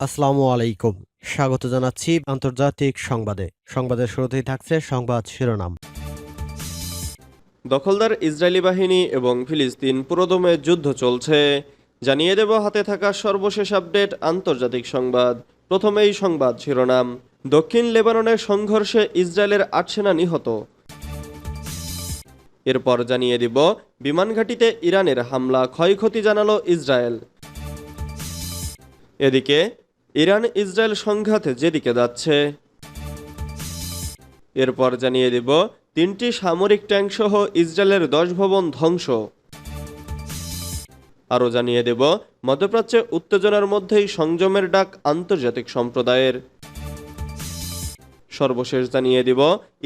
আসসালামু আলাইকুম। স্বাগত জানাচ্ছি আন্তর্জাতিক সংবাদে। সংবাদের শুরুতেই থাকছে সংবাদ শিরোনাম। দখলদার ইসরায়েলি বাহিনী এবং ফিলিস্তিন পুরোদমে যুদ্ধ চলছে। জানিয়ে দেব হাতে থাকা সর্বশেষ আপডেট আন্তর্জাতিক সংবাদ। প্রথমেই সংবাদ শিরোনাম। দক্ষিণ লেবাননের সংঘর্ষে ইসরায়েলের আট সেনা নিহত। এরপর জানিয়ে দিব, বিমান ঘাঁটিতে ইরানের হামলা ক্ষয়ক্ষতি জানালো ইসরায়েল। এদিকে ইরান ইসরায়েল সংঘাত যেদিকে যাচ্ছে। এরপর জানিয়ে দিব, তিনটি সামরিক ট্যাঙ্ক সহ ইসরায়েলের দশ ভবন ধ্বংস। আরও জানিয়ে দেব, মধ্যপ্রাচ্যে উত্তেজনার মধ্যেই সংযমের ডাক আন্তর্জাতিক সম্প্রদায়ের। সর্বশেষ জানিয়ে দিব,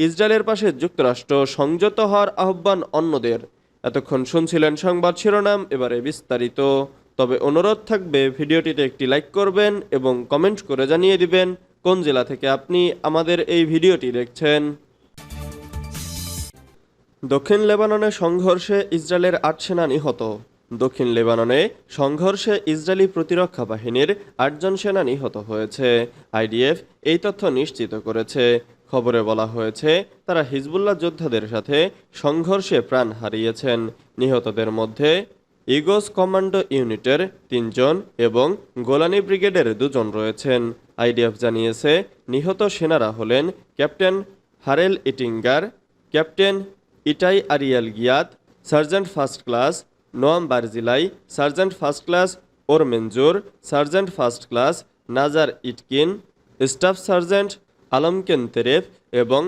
ইসরায়েলের পাশে যুক্তরাষ্ট্র সংযত হওয়ার আহ্বান অন্যদের। এতক্ষণ শুনছিলেন সংবাদ শিরোনাম, এবারে বিস্তারিত। তবে অনুরোধ থাকবে ভিডিওটিতে একটি লাইক করবেন এবং কমেন্ট করে জানিয়ে দিবেন কোন জেলা থেকে আপনি আমাদের এই ভিডিওটি দেখছেন। দক্ষিণ লেবাননে সংঘর্ষে ইসরায়েলের আট সেনা নিহত। দক্ষিণ লেবাননে সংঘর্ষে ইসরায়েলি প্রতিরক্ষা বাহিনীর আটজন সেনা নিহত হয়েছে। আইডিএফ এই তথ্য নিশ্চিত করেছে। খবরে বলা হয়েছে, তারা হিজবুল্লাহ যোদ্ধাদের সাথে সংঘর্ষে প্রাণ হারিয়েছেন। নিহতদের মধ্যে ইগোস কমান্ডো ইউনিটের তিনজন এবং গোলানি ব্রিগেডের দুজন রয়েছেন। আইডিএফ জানিয়েছে, নিহত সেনারা হলেন captain Harel Ettinger, captain Itai Ariel Giat sergeant first class Noam Barzilai, sergeant first class Or Mantzur, sergeant first class Nazar Itkin, staff sergeant Alemken Terefe এবং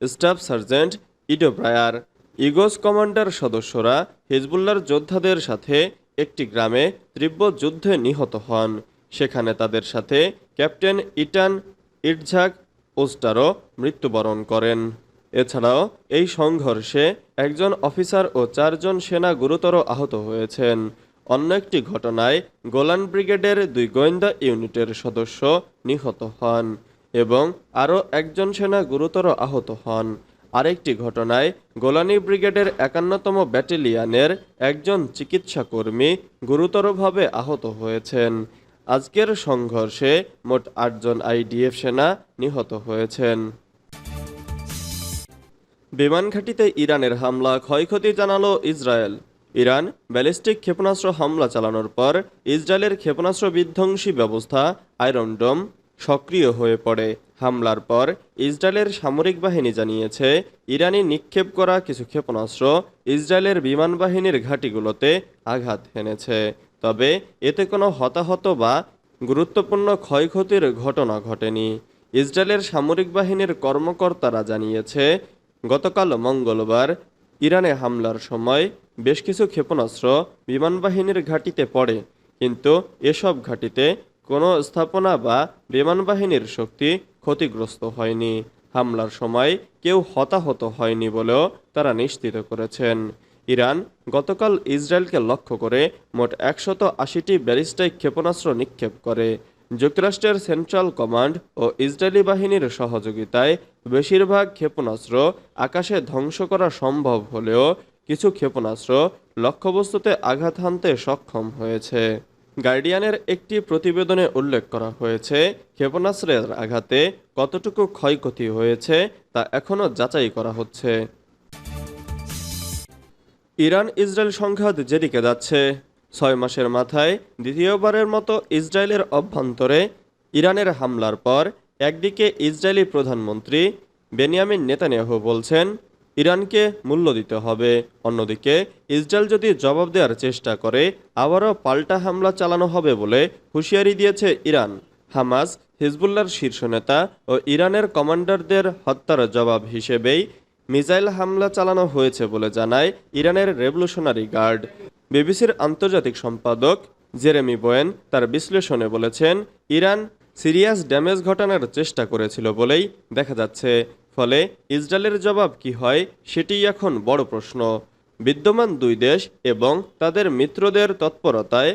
staff sergeant Ido Brier. Egoz commander সদস্যরা হিজবুল্লার যোদ্ধাদের সাথে একটি গ্রামে তীব্র যুদ্ধে নিহত হন। সেখানে তাদের সাথে ক্যাপ্টেন ইটান ইটঝাক ওস্টারও মৃত্যুবরণ করেন। এছাড়াও এই সংঘর্ষে একজন অফিসার ও চারজন সেনা গুরুতর আহত হয়েছেন। অন্য একটি ঘটনায় গোলান ব্রিগেডের দুই গোয়েন্দা ইউনিটের সদস্য নিহত হন এবং আরও একজন সেনা গুরুতর আহত হন। আরেকটি ঘটনায় গোলানি ব্রিগেডের একান্নতম ব্যাটেলিয়ানের একজন চিকিৎসা কর্মী গুরুতরভাবে আহত হয়েছেন। আজকের সংঘর্ষে মোট আটজন আইডিএফ সেনা নিহত হয়েছেন। বিমানঘাটিতে ইরানের হামলা, ক্ষয়ক্ষতি জানালো ইসরায়েল। ইরান ব্যালিস্টিক ক্ষেপণাস্ত্র হামলা চালানোর পর ইসরায়েলের ক্ষেপণাস্ত্র বিধ্বংসী ব্যবস্থা, আয়রন ডোম সক্রিয় হয়ে পড়ে। হামলার পর ইসরায়েলের সামরিক বাহিনী জানিয়েছে, ইরানি নিক্ষেপ করা কিছু ক্ষেপণাস্ত্র ইসরায়েলের বিমান বাহিনীর ঘাঁটিগুলোতে আঘাত হেনেছে। তবে এতে কোনো হতাহত বা গুরুত্বপূর্ণ ক্ষয়ক্ষতির ঘটনা ঘটেনি। ইসরায়েলের সামরিক বাহিনীর কর্মকর্তারা জানিয়েছে, গতকাল মঙ্গলবার ইরানে হামলার সময় বেশ কিছু ক্ষেপণাস্ত্র বিমান বাহিনীর ঘাঁটিতে পড়ে, কিন্তু এসব ঘাঁটিতে কোনো স্থাপনা বা বিমান বাহিনীর শক্তি ক্ষতিগ্রস্ত হয়নি। হামলার সময় কেউ হতাহত হয়নি বলেও তারা নিশ্চিত করেছেন। ইরান গতকাল ইসরায়েলকে লক্ষ্য করে মোট একশত আশিটি ব্যালিস্টাইক ক্ষেপণাস্ত্র নিক্ষেপ করে। যুক্তরাষ্ট্রের সেন্ট্রাল কমান্ড ও ইসরায়েলি বাহিনীর সহযোগিতায় বেশিরভাগ ক্ষেপণাস্ত্র আকাশে ধ্বংস করা সম্ভব হলেও কিছু ক্ষেপণাস্ত্র লক্ষ্যবস্তুতে আঘাত হানতে সক্ষম হয়েছে। গার্ডিয়ানের একটি প্রতিবেদনে উল্লেখ করা হয়েছে, ক্ষেপণাস্ত্রের আঘাতে কতটুকু ক্ষয়ক্ষতি হয়েছে তা এখনও যাচাই করা হচ্ছে। ইরান ইসরায়েল সংঘাত যেদিকে যাচ্ছে, ছয় মাসের মাথায় দ্বিতীয়বারের মতো ইসরায়েলের অভ্যন্তরে ইরানের হামলার পর একদিকে ইসরায়েলি প্রধানমন্ত্রী বেনিয়ামিন নেতানিয়াহু বলছেন ইরানকে মূল্য দিতে হবে। অন্যদিকে, ইসরায়েল যদি জবাব দেওয়ার চেষ্টা করে, আবারও পাল্টা হামলা চালানো হবে বলে হুঁশিয়ারি দিয়েছে ইরান। হামাস হিজবুল্লার শীর্ষ নেতা ও ইরানের কমান্ডারদের হত্যার জবাব হিসেবেই মিসাইল হামলা চালানো হয়েছে বলে জানায় ইরানের রেভলিউশনারি গার্ড। বিবিসির আন্তর্জাতিক সম্পাদক জেরেমি বোয়েন তার বিশ্লেষণে বলেছেন, ইরান সিরিয়াস ড্যামেজ ঘটানোর চেষ্টা করেছিল বলেই দেখা যাচ্ছে। ফলে ইসরায়েলের জবাব কি হয় সেটিই এখন বড় প্রশ্ন। বিদ্যমান দুই দেশ এবং তাদের মিত্রদের তৎপরতায়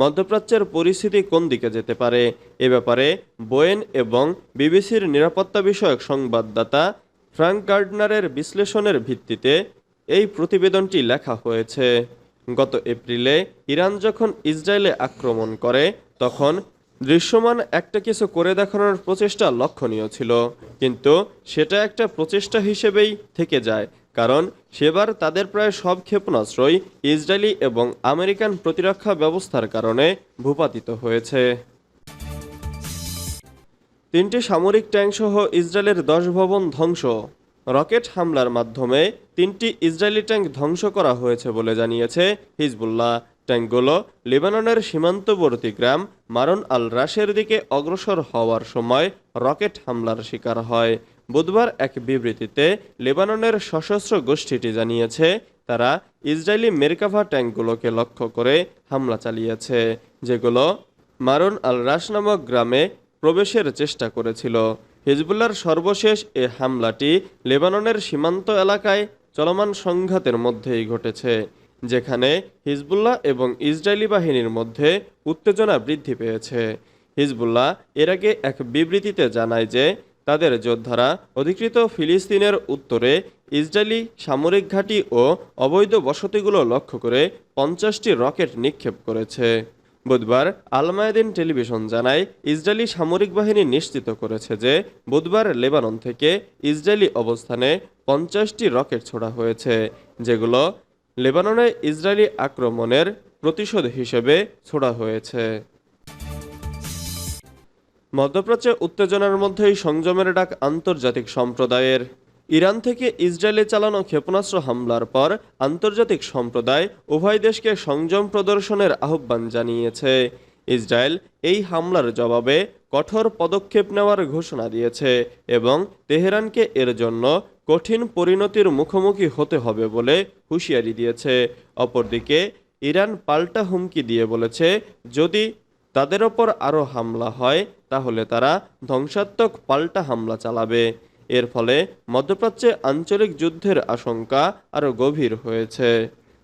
মধ্যপ্রাচ্যের পরিস্থিতি কোন দিকে যেতে পারে? এ ব্যাপারে বোয়েন এবং বিবিসির নিরাপত্তা বিষয়ক সংবাদদাতা ফ্রাঙ্ক গার্ডনারের বিশ্লেষণের ভিত্তিতে এই প্রতিবেদনটি লেখা হয়েছে। গত এপ্রিলে ইরান যখন ইসরায়েলে আক্রমণ করে, তখন দৃশ্যমান একটা কিছু করে দেখানোর প্রচেষ্টা লক্ষণীয় ছিল, কিন্তু সেটা একটা প্রচেষ্টা হিসেবেই থেকে যায়, কারণ সেবার তাদের প্রায় সব ক্ষেপণাস্ত্রই ইসরায়েলি এবং আমেরিকান প্রতিরক্ষা ব্যবস্থার কারণে ভূপাতিত হয়েছে। তিনটি সামরিক ট্যাঙ্কসহ ইসরায়েলের দশ ভবন ধ্বংস। রকেট হামলার মাধ্যমে তিনটি ইসরায়েলি ট্যাঙ্ক ধ্বংস করা হয়েছে বলে জানিয়েছে হিজবুল্লাহ। ট্যাঙ্কগুলো লেবাননের সীমান্তবর্তী গ্রাম মারন আল রাশের দিকে অগ্রসর হওয়ার সময় রকেট হামলার শিকার হয়। বুধবার এক বিবৃতিতে লেবাননের সশস্ত্র গোষ্ঠীটি জানিয়েছে, তারা ইসরায়েলি মেরকাভা ট্যাঙ্কগুলোকে লক্ষ্য করে হামলা চালিয়েছে, যেগুলো মারুন আল রাশ নামক গ্রামে প্রবেশের চেষ্টা করেছিল। হিজবুল্লার সর্বশেষ এ হামলাটি লেবাননের সীমান্ত এলাকায় চলমান সংঘাতের মধ্যেই ঘটেছে। যেখানে হিজবুল্লাহ এবং ইসরায়েলি বাহিনীর মধ্যে উত্তেজনা বৃদ্ধি পেয়েছে। হিজবুল্লাহ এর আগে এক বিবৃতিতে জানায় যে, তাদের যোদ্ধারা অধিকৃত ফিলিস্তিনের উত্তরে ইসরায়েলি সামরিক ঘাঁটি ও অবৈধ বসতিগুলো লক্ষ্য করে পঞ্চাশটি রকেট নিক্ষেপ করেছে। বুধবার আলমায়দিন টেলিভিশন জানায়, ইসরায়েলি সামরিক বাহিনী নিশ্চিত করেছে যে, বুধবার লেবানন থেকে ইসরায়েলি অবস্থানে পঞ্চাশটি রকেট ছোড়া হয়েছে, যেগুলো লেবাননে ইসরায়েলি আক্রমণের প্রতিশোধ হিসেবে ছোড়া হয়েছে। মধ্যপ্রাচ্যে উত্তেজনার মধ্যেই সংযমের ডাক আন্তর্জাতিক সম্প্রদায়ের। ইরান থেকে ইসরায়েলে চালানো ক্ষেপণাস্ত্র হামলার পর আন্তর্জাতিক সম্প্রদায় উভয় দেশকে সংযম প্রদর্শনের আহ্বান জানিয়েছে। ইসরায়েল এই হামলার জবাবে কঠোর পদক্ষেপ নেওয়ার ঘোষণা দিয়েছে এবং তেহরানকে এর জন্য কঠিন পরিণতির মুখোমুখি হতে হবে বলে হুঁশিয়ারি দিয়েছে। অপরদিকে, ইরান পাল্টা হুমকি দিয়ে বলেছে, যদি তাদের ওপর আরও হামলা হয়, তাহলে তারা ধ্বংসাত্মক পাল্টা হামলা চালাবে। এর ফলে মধ্যপ্রাচ্যে আঞ্চলিক যুদ্ধের আশঙ্কা আরও গভীর হয়েছে।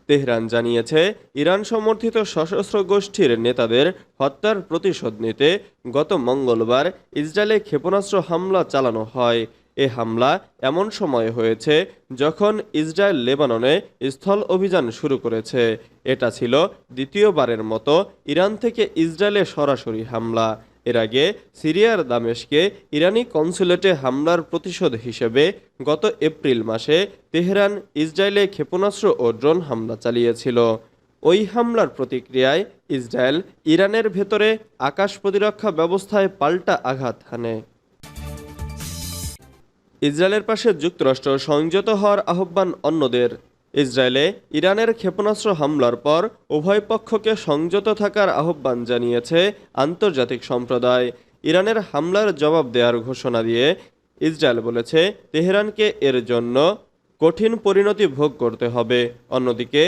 তেহরান জানিয়েছে, ইরান সমর্থিত সশস্ত্র গোষ্ঠীর নেতাদের হত্যার প্রতিশোধ নিতে গত মঙ্গলবার ইসরায়েলে ক্ষেপণাস্ত্র হামলা চালানো হয়। এ হামলা এমন সময় হয়েছে যখন ইসরায়েল লেবাননে স্থল অভিযান শুরু করেছে। এটা ছিল দ্বিতীয়বারের মতো ইরান থেকে ইসরায়েলে সরাসরি হামলা। এর আগে সিরিয়ার দামেশকে ইরানি কনসুলেটে হামলার প্রতিশোধ হিসেবে গত এপ্রিল মাসে তেহরান, ইসরায়েলে ক্ষেপণাস্ত্র ও ড্রোন হামলা চালিয়েছিল। ওই হামলার প্রতিক্রিয়ায় ইসরায়েল ইরানের ভেতরে আকাশ প্রতিরক্ষা ব্যবস্থায় পাল্টা আঘাত হানে। ইসরায়েলের পাশে যুক্তরাষ্ট্র সংযত হওয়ার আহ্বান অন্যদের। ইসরায়েলে ইরানের ক্ষেপণাস্ত্র হামলার পর উভয় পক্ষকে সংযত থাকার আহ্বান জানিয়েছে আন্তর্জাতিক সম্প্রদায়। ইরানের হামলার জবাব দেওয়ার ঘোষণা দিয়ে ইসরায়েল বলেছে, তেহরানকে এর জন্য কঠিন পরিণতি ভোগ করতে হবে। অন্যদিকে,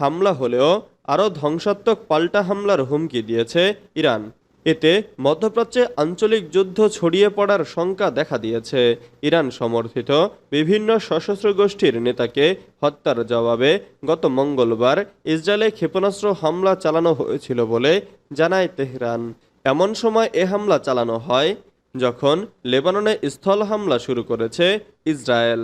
হামলা হলেও আরও ধ্বংসাত্মক পাল্টা হামলার হুমকি দিয়েছে ইরান। এতে মধ্যপ্রাচ্যে আঞ্চলিক যুদ্ধ ছড়িয়ে পড়ার শঙ্কা দেখা দিয়েছে। ইরান সমর্থিত বিভিন্ন সশস্ত্র গোষ্ঠীর নেতাকে হত্যার জবাবে গত মঙ্গলবার ইসরায়েলে ক্ষেপণাস্ত্র হামলা চালানো হয়েছিল বলে জানায় তেহরান। এমন সময় এ হামলা চালানো হয় যখন লেবাননে স্থল হামলা শুরু করেছে ইসরায়েল।